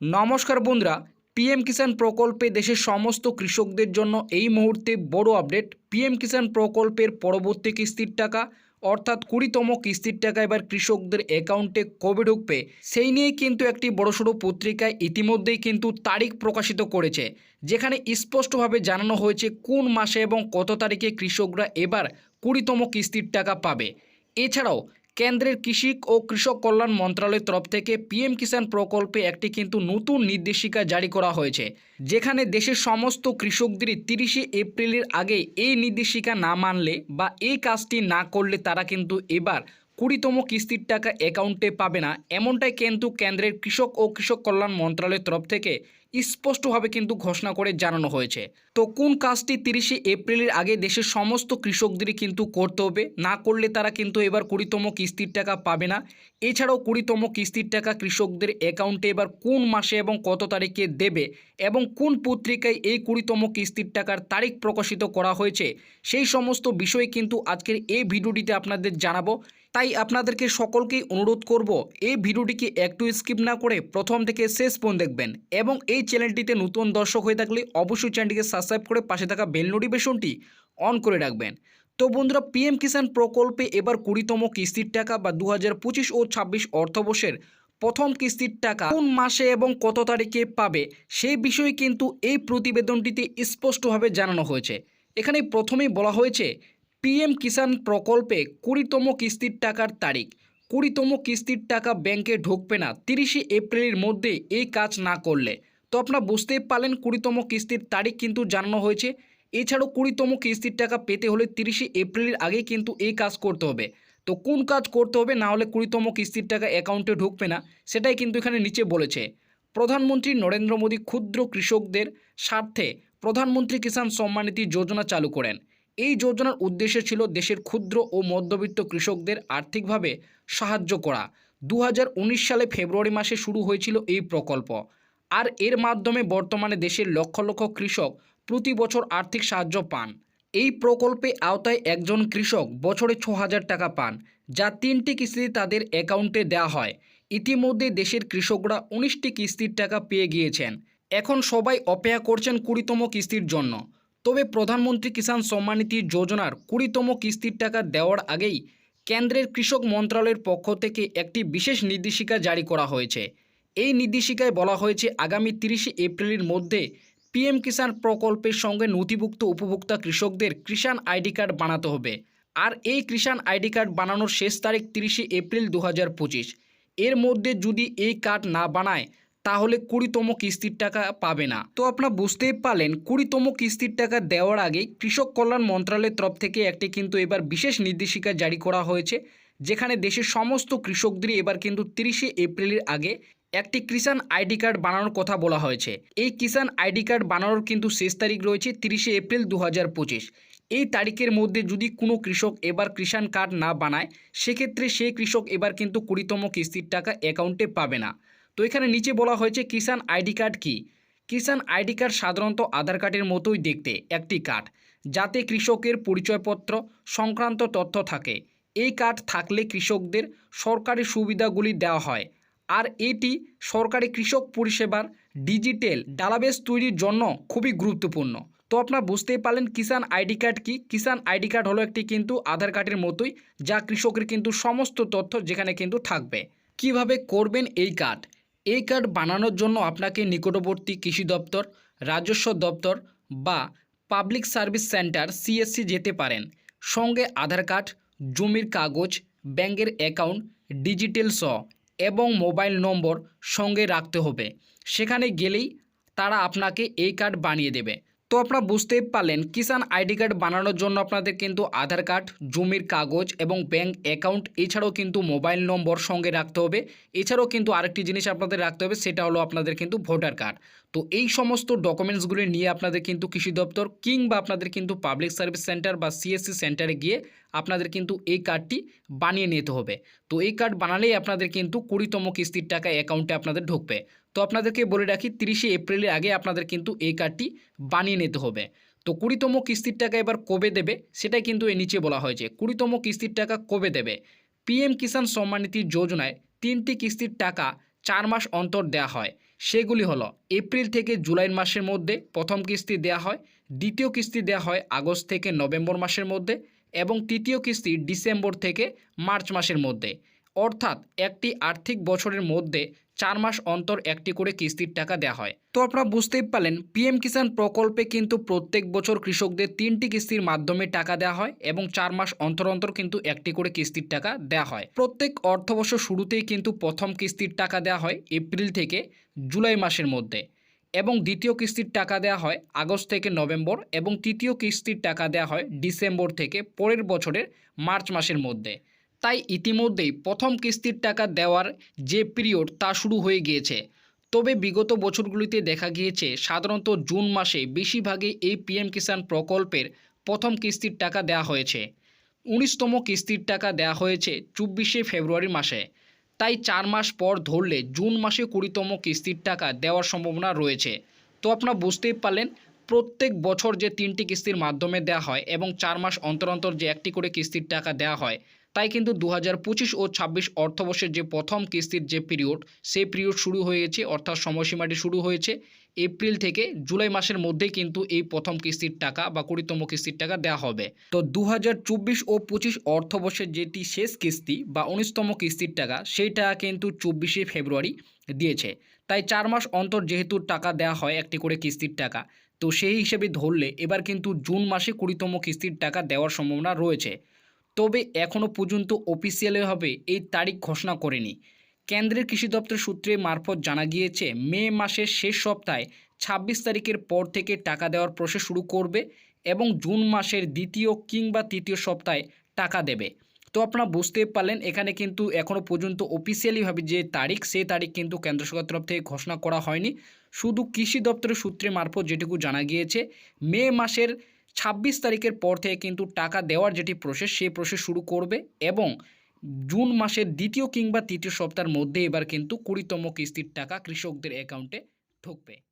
নমস্কার বন্ধুরা পিএম কিষাণ প্রকল্পে দেশের সমস্ত কৃষকদের জন্য এই মুহূর্তে বড় আপডেট। পিএম কিষাণ প্রকল্পের পরবর্তী কিস্তির টাকা, অর্থাৎ কুড়িতম কিস্তির টাকা এবার কৃষকদের অ্যাকাউন্টে কবে ঢুকবে, সেই নিয়ে কিন্তু একটি বড়সড় পত্রিকায় ইতিমধ্যেই কিন্তু তারিখ প্রকাশিত করেছে, যেখানে স্পষ্টভাবে জানানো হয়েছে কোন মাসে এবং কত তারিখে কৃষকরা এবার কুড়িতম কিস্তির টাকা পাবে। এছাড়াও কেন্দ্রের কৃষি ও কৃষক কল্যাণ মন্ত্রণালয়ের তরফ থেকে পিএম কিষাণ প্রকল্পে একটি কিন্তু নতুন নির্দেশিকা জারি করা হয়েছে, যেখানে দেশের সমস্ত কৃষকদেরই তিরিশে এপ্রিলের আগে এই নির্দেশিকা না মানলে বা এই কাজটি না করলে তারা কিন্তু এবার কুড়িতম কিস্তির টাকা অ্যাকাউন্টে পাবে না। এমনটাই কিন্তু কেন্দ্রের কৃষক ও কৃষক কল্যাণ মন্ত্রণালয়ের তরফ থেকে স্পষ্টভাবে কিন্তু ঘোষণা করে জানানো হয়েছে। তো কোন কাজটি তিরিশে এপ্রিলের আগে দেশের সমস্ত কৃষকদেরই কিন্তু করতে হবে? না করলে তারা কিন্তু এবার কুড়িতম কিস্তির টাকা পাবে না। এছাড়াও কুড়িতম কিস্তির টাকা কৃষকদের অ্যাকাউন্টে এবার কোন মাসে এবং কত তারিখে দেবে? এবং কোন পত্রিকায় এই কুড়িতম কিস্তির টাকার তারিখ প্রকাশিত করা হয়েছে? সেই সমস্ত বিষয় কিন্তু আজকের এই ভিডিওটিতে আপনাদের জানাব। তাই আপনাদেরকে সকলকেই অনুরোধ করব, এই ভিডিওটিকে একটু স্কিপ না করে প্রথম থেকে শেষ পর্যন্ত দেখবেন এবং এই চ্যানেলটিতে নতুন দর্শক হয়ে থাকলে অবশ্যই চ্যানেলটিকে সাবস্ক্রাইব করে পাশে থাকা বেল নোটিফিকেশনটি অন করে রাখবেন। তো বন্ধুরা পিএম কিষাণ প্রকল্পে এবার কুড়িতম কিস্তির টাকা বা দু ও ছাব্বিশ অর্থবর্ষের প্রথম কিস্তির টাকা কোন মাসে এবং কত তারিখে পাবে সেই বিষয়ে কিন্তু এই প্রতিবেদনটিতে স্পষ্টভাবে জানানো হয়েছে। এখানে প্রথমেই বলা হয়েছে পিএম কিষাণ প্রকল্পে কুড়িতম কিস্তির টাকার তারিখ। কুড়িতম কিস্তির টাকা ব্যাংকে ঢুকবে না। তিরিশে এপ্রিলের মধ্যে এই কাজ না করলে। তো আপনারা বুঝতেই পারলেন কুড়িতম কিস্তির তারিখ কিন্তু জানানো হয়েছে। এছাড়াও কুড়িতম কিস্তির টাকা পেতে হলে তিরিশে এপ্রিলের আগেই কিন্তু এই কাজ করতে হবে। তো কোন কাজ করতে হবে না হলে কুড়িতম কিস্তির টাকা অ্যাকাউন্টে ঢুকবে না, সেটাই কিন্তু এখানে নিচে বলেছে। প্রধানমন্ত্রী নরেন্দ্র মোদী ক্ষুদ্র কৃষকদের স্বার্থে প্রধানমন্ত্রী কিষাণ সম্মান নিধি যোজনা চালু করেন। এই যোজনার উদ্দেশ্য ছিল দেশের ক্ষুদ্র ও মধ্যবিত্ত কৃষকদের আর্থিকভাবে সাহায্য করা। দু হাজার উনিশ সালে ফেব্রুয়ারি মাসে শুরু হয়েছিল এই প্রকল্প। আর এর মাধ্যমে বর্তমানে দেশের লক্ষ লক্ষ কৃষক প্রতি বছর আর্থিক সাহায্য পান। এই প্রকল্পে আওতায় একজন কৃষক বছরে ছ হাজার টাকা পান, যা তিনটি কিস্তিতে তাদের অ্যাকাউন্টে দেওয়া হয়। ইতিমধ্যে দেশের কৃষকরা উনিশটি কিস্তির টাকা পেয়ে গিয়েছেন। এখন সবাই অপেক্ষা করছেন কুড়িতম কিস্তির জন্য। তবে প্রধানমন্ত্রী কিষাণ সম্মান নিধি যোজনার কুড়িতম কিস্তির টাকা দেওয়ার আগেই কেন্দ্রের কৃষক মন্ত্রণালয়ের পক্ষ থেকে একটি বিশেষ নির্দেশিকা জারি করা হয়েছে। এই নির্দেশিকায় বলা হয়েছে, আগামী তিরিশে এপ্রিলের মধ্যে পিএম কিষাণ প্রকল্পের সঙ্গে নথিভুক্ত উপভোক্তা কৃষকদের কিষাণ আইডি কার্ড বানাতে হবে। আর এই কিষাণ আইডি কার্ড বানানোর শেষ তারিখ তিরিশে এপ্রিল দু হাজার পঁচিশ। এর মধ্যে যদি এই কার্ড না বানায়, তাহলে কুড়িতম কিস্তির টাকা পাবে না। তো আপনারা বুঝতেই পারলেন, কুড়িতম কিস্তির টাকা দেওয়ার আগে কৃষক কল্যাণ মন্ত্রণালয়ের তরফ থেকে একটি কিন্তু এবার বিশেষ নির্দেশিকা জারি করা হয়েছে, যেখানে দেশের সমস্ত কৃষকদেরই এবার কিন্তু তিরিশে এপ্রিলের আগে একটি কিষাণ আইডি কার্ড বানানোর কথা বলা হয়েছে। এই কিষাণ আইডি কার্ড বানানোর কিন্তু শেষ তারিখ রয়েছে তিরিশে এপ্রিল দু হাজার পঁচিশ। এই তারিখের মধ্যে যদি কোনো কৃষক এবার কিষাণ কার্ড না বানায়, সেক্ষেত্রে সেই কৃষক এবার কিন্তু কুড়িতম কিস্তির টাকা অ্যাকাউন্টে পাবে না। তো এখানে নিচে বলা হয়েছে কিষাণ আইডি কার্ড কি? কিষাণ আইডি কার্ড সাধারণত আধার কার্ডের মতোই দেখতে একটি কার্ড, যাতে কৃষকের পরিচয়পত্র, সংক্রান্ত তথ্য থাকে। এই কার্ড থাকলে কৃষকদের সরকারি সুবিধাগুলি দেওয়া হয়। আর এটি সরকারি কৃষক পরিষেবার ডিজিটাল ডাটাবেস তৈরির জন্য খুবই গুরুত্বপূর্ণ। তো আপনারা বুঝতেই পারলেন, কিষাণ আইডি কার্ড কি? কিষাণ আইডি কার্ড হলো একটি কিন্তু আধার কার্ডের মতোই, যা কৃষকের কিন্তু সমস্ত তথ্য যেখানে কিন্তু থাকবে। কীভাবে করবেন এই কার্ড? এই কার্ড বানানোর জন্য আপনাকে নিকটবর্তী কৃষি দপ্তর, রাজস্ব দপ্তর বা পাবলিক সার্ভিস সেন্টার, সিএসসি যেতে পারেন। সঙ্গে আধার কার্ড, জমির কাগজ, ব্যাংকের অ্যাকাউন্ট, ডিজিটাল স। এবং মোবাইল নম্বর সঙ্গে রাখতে হবে। সেখানে গেলেই তারা আপনাকে এই কার্ড বানিয়ে দেবে। তো আপনারা বুঝতেই পারলেন, কিষাণ আইডি কার্ড বানানোর জন্য আপনাদের কিন্তু আধার কার্ড, জমির কাগজ এবং ব্যাংক অ্যাকাউন্ট, এছাড়াও কিন্তু মোবাইল নম্বর সঙ্গে রাখতে হবে। এছাড়াও কিন্তু আরেকটি জিনিস আপনাদের রাখতে হবে, সেটা হলো আপনাদের কিন্তু ভোটার কার্ড। তো এই সমস্ত ডকুমেন্টসগুলি নিয়ে আপনাদের কিন্তু কৃষি দপ্তর কিংবা আপনাদের কিন্তু পাবলিক সার্ভিস সেন্টার বা সিএসসি সেন্টারে গিয়ে আপনাদের কিন্তু এই কার্ডটি বানিয়ে নিতে হবে। তো এই কার্ড বানালেই আপনাদের কিন্তু কুড়িতম কিস্তির টাকা অ্যাকাউন্টে আপনাদের ঢুকবে। তো আপনাদেরকে বলে রাখি, তিরিশে এপ্রিলের আগে আপনাদের কিন্তু এই কার্ডটি বানিয়ে নিতে হবে। তো কুড়িতম কিস্তির টাকা এবার কবে দেবে, সেটাই কিন্তু এর নিচে বলা হয়েছে। কুড়িতম কিস্তির টাকা কবে দেবে? পিএম কিষাণ সম্মান নিধি যোজনায় তিনটি কিস্তির টাকা চার মাস অন্তর দেওয়া হয়। সেগুলি হলো, এপ্রিল থেকে জুলাই মাসের মধ্যে প্রথম কিস্তি দেওয়া হয়, দ্বিতীয় কিস্তি দেওয়া হয় আগস্ট থেকে নভেম্বর মাসের মধ্যে এবং তৃতীয় কিস্তি ডিসেম্বর থেকে মার্চ মাসের মধ্যে। অর্থাৎ একটি আর্থিক বছরের মধ্যে চার মাস অন্তর একটি করে কিস্তির টাকা দেওয়া হয়। তো আপনারা বুঝতেই পারলেন, পিএম কিষাণ প্রকল্পে কিন্তু প্রত্যেক বছর কৃষকদের তিনটি কিস্তির মাধ্যমে টাকা দেওয়া হয় এবং চার মাস অন্তর অন্তর কিন্তু একটি করে কিস্তির টাকা দেওয়া হয়। প্রত্যেক অর্থবর্ষ শুরুতেই কিন্তু প্রথম কিস্তির টাকা দেওয়া হয় এপ্রিল থেকে জুলাই মাসের মধ্যে এবং দ্বিতীয় কিস্তির টাকা দেওয়া হয় আগস্ট থেকে নভেম্বর এবং তৃতীয় কিস্তির টাকা দেওয়া হয় ডিসেম্বর থেকে পরের বছরের মার্চ মাসের মধ্যে। তাই ইতিমধ্যেই প্রথম কিস্তির টাকা দেওয়ার যে পিরিয়ড তা শুরু হয়ে গিয়েছে। তবে বিগত বছরগুলিতে দেখা গিয়েছে, সাধারণত জুন মাসে বেশিরভাগই এই পিএম কিষাণ প্রকল্পের প্রথম কিস্তির টাকা দেওয়া হয়েছে। উনিশতম কিস্তির টাকা দেওয়া হয়েছে চব্বিশে ফেব্রুয়ারি মাসে। তাই চার মাস পর ধরলে জুন মাসে কুড়িতম কিস্তির টাকা দেওয়ার সম্ভাবনা রয়েছে। তো আপনারা বুঝতেই পারলেন, প্রত্যেক বছর যে তিনটি কিস্তির মাধ্যমে দেওয়া হয় এবং চার মাস অন্তর অন্তর যে একটি করে কিস্তির টাকা দেওয়া হয় তাই কিন্তু দু হাজার পঁচিশ ও ছাব্বিশ অর্থবর্ষের যে প্রথম কিস্তির যে পিরিয়ড সেই পিরিয়ড শুরু হয়েছে, অর্থাৎ সময়সীমাটি শুরু হয়েছে এপ্রিল থেকে জুলাই মাসের মধ্যেই কিন্তু এই প্রথম কিস্তির টাকা বা কুড়িতম কিস্তির টাকা দেওয়া হবে। তো দু হাজার চব্বিশ ও পঁচিশ অর্থবর্ষের যেটি শেষ কিস্তি বা উনিশতম কিস্তির টাকা সেই টাকা কিন্তু চব্বিশে ফেব্রুয়ারি দিয়েছে। তাই চার মাস অন্তর যেহেতু টাকা দেওয়া হয় একটি করে কিস্তির টাকা, তো সেই হিসেবে ধরলে এবার কিন্তু জুন মাসে কুড়িতম কিস্তির টাকা দেওয়ার সম্ভাবনা রয়েছে। তবে এখনও পর্যন্ত অফিসিয়ালিভাবে এই তারিখ ঘোষণা করেনি। কেন্দ্রের কৃষি দপ্তর সূত্রে মারফত জানা গিয়েছে, মে মাসের শেষ সপ্তাহে ছাব্বিশ তারিখের পর থেকে টাকা দেওয়ার প্রসেস শুরু করবে এবং জুন মাসের দ্বিতীয় কিংবা তৃতীয় সপ্তাহে টাকা দেবে। তো আপনারা বুঝতে পারলেন, এখানে কিন্তু এখনও পর্যন্ত অফিসিয়ালিভাবে যে তারিখ সেই তারিখ কিন্তু কেন্দ্র সরকার তরফ থেকে ঘোষণা করা হয়নি। শুধু কৃষি দপ্তরের সূত্রে মারফত যেটুকু জানা গিয়েছে, মে মাসের ছাব্বিশ তারিখের পর থেকে কিন্তু টাকা দেওয়ার যেটি প্রসেস সেই প্রসেস শুরু করবে এবং জুন মাসের দ্বিতীয় কিংবা তৃতীয় সপ্তাহের মধ্যে এবার কিন্তু কুড়িতম কিস্তির টাকা কৃষকদের অ্যাকাউন্টে ঢুকবে।